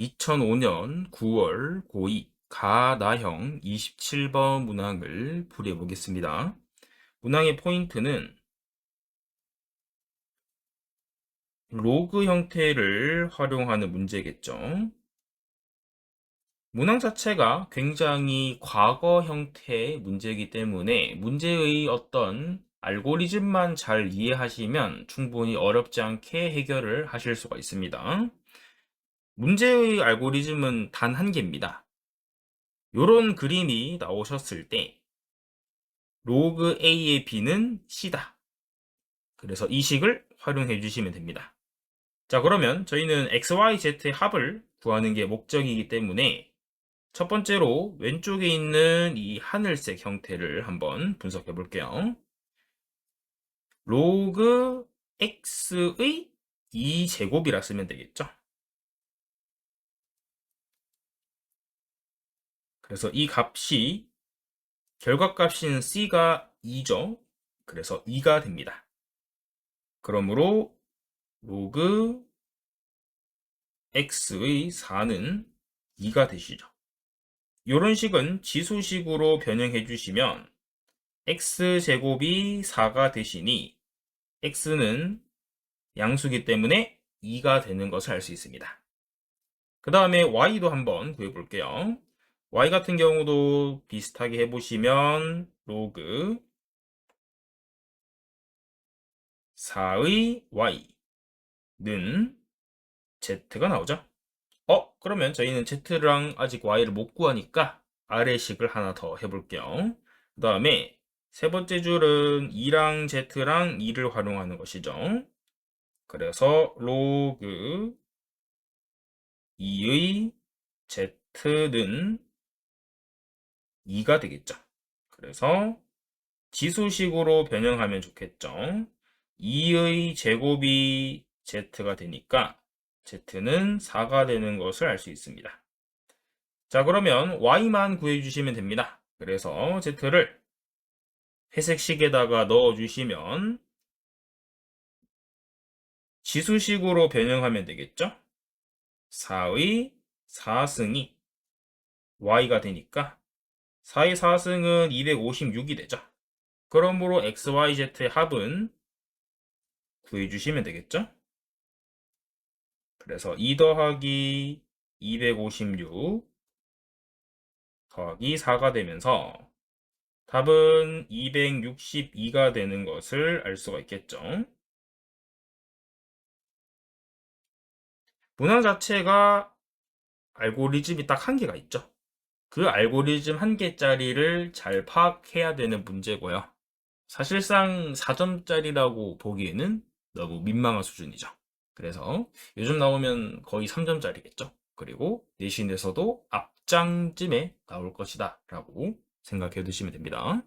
2005년 9월 고2 가나형 27번 문항을 풀이해 보겠습니다. 문항의 포인트는 로그 형태를 활용하는 문제겠죠. 문항 자체가 굉장히 과거 형태의 문제이기 때문에 문제의 어떤 알고리즘만 잘 이해하시면 충분히 어렵지 않게 해결을 하실 수가 있습니다. 문제의 알고리즘은 단 한 개입니다. 요런 그림이 나오셨을 때 로그 A의 B는 C다. 그래서 이 식을 활용해 주시면 됩니다. 자, 그러면 저희는 XYZ의 합을 구하는 게 목적이기 때문에 첫 번째로 왼쪽에 있는 이 하늘색 형태를 한번 분석해 볼게요. 로그 x의 2제곱이라 쓰면 되겠죠. 그래서 이 값이 결과값인 c가 2죠. 그래서 2가 됩니다. 그러므로 로그 x의 4는 2가 되시죠. 이런 식은 지수식으로 변형해 주시면 x제곱이 4가 되시니 x는 양수기 때문에 2가 되는 것을 알 수 있습니다. 그 다음에 y도 한번 구해 볼게요. Y 같은 경우도 비슷하게 해보시면 로그 4의 y는 z가 나오죠. 어, 그러면 저희는 z랑 아직 y를 못 구하니까 아래식을 하나 더 해볼게요. 그 다음에 세 번째 줄은 2랑 z랑 2를 활용하는 것이죠. 그래서 로그 2의 z는 2가 되겠죠. 그래서 지수식으로 변형하면 좋겠죠. 2의 제곱이 z가 되니까 z는 4가 되는 것을 알 수 있습니다. 자, 그러면 y만 구해주시면 됩니다. 그래서 z를 회색식에다가 넣어주시면 지수식으로 변형하면 되겠죠? 4의 4승이 y가 되니까 4의 4승은 256이 되죠. 그러므로 xyz의 합은 구해주시면 되겠죠? 그래서 2 더하기 256 더하기 4가 되면서 답은 262가 되는 것을 알 수가 있겠죠. 문항 자체가 알고리즘이 딱 한 개가 있죠. 그 알고리즘 한 개짜리를 잘 파악해야 되는 문제고요. 사실상 4점짜리라고 보기에는 너무 민망한 수준이죠. 그래서 요즘 나오면 거의 3점짜리겠죠. 그리고 내신에서도 앞장쯤에 나올 것이다 라고 생각해 두시면 됩니다.